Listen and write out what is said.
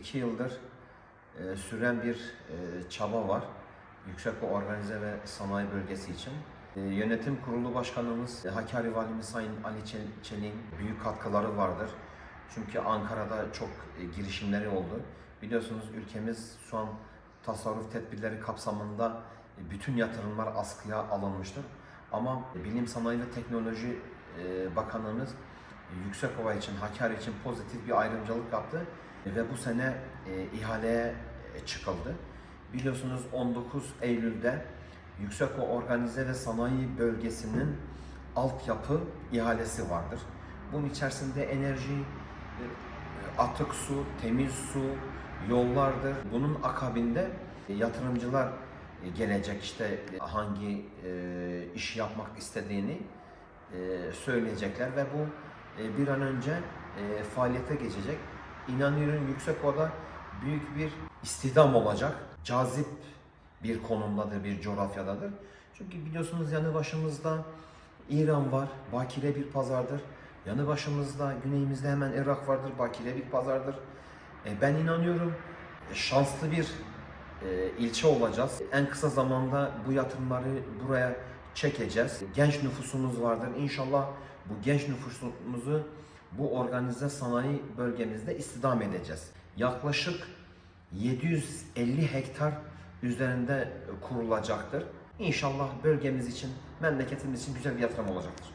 iki yıldır e, süren bir e, çaba var. Yüksek ve Organize ve Sanayi Bölgesi için. E, Yönetim Kurulu Başkanımız e, Hakkari Valimiz Sayın Ali Çel- Çelik'in büyük katkıları vardır. Çünkü Ankara'da çok e, girişimleri oldu. Biliyorsunuz ülkemiz şu an tasarruf tedbirleri kapsamında e, bütün yatırımlar askıya alınmıştır. Ama Bilim Sanayi ve Teknoloji e, Bakanlığımız Yüksekova için, Hakkari için pozitif bir ayrımcılık yaptı ve bu sene e, ihaleye e, çıkıldı. Biliyorsunuz 19 Eylül'de Yüksekova Organize ve Sanayi Bölgesi'nin altyapı ihalesi vardır. Bunun içerisinde enerji, e, atık su, temiz su, yollardır. Bunun akabinde e, yatırımcılar gelecek işte hangi iş yapmak istediğini söyleyecekler ve bu e, bir an önce e, faaliyete geçecek. İnanıyorum Yüksekova'da büyük bir istihdam olacak. Cazip bir konumdadır, bir coğrafyadadır. Çünkü biliyorsunuz yanı başımızda İran var, bakire bir pazardır. Yanı başımızda, güneyimizde hemen Irak vardır, bakire bir pazardır. E, ben inanıyorum şanslı bir ilçe olacağız. En kısa zamanda bu yatırımları buraya çekeceğiz. Genç nüfusumuz vardır. İnşallah bu genç nüfusumuzu bu organize sanayi bölgemizde istihdam edeceğiz. Yaklaşık 750 hektar üzerinde kurulacaktır. İnşallah bölgemiz için, memleketimiz için güzel bir yatırım olacaktır.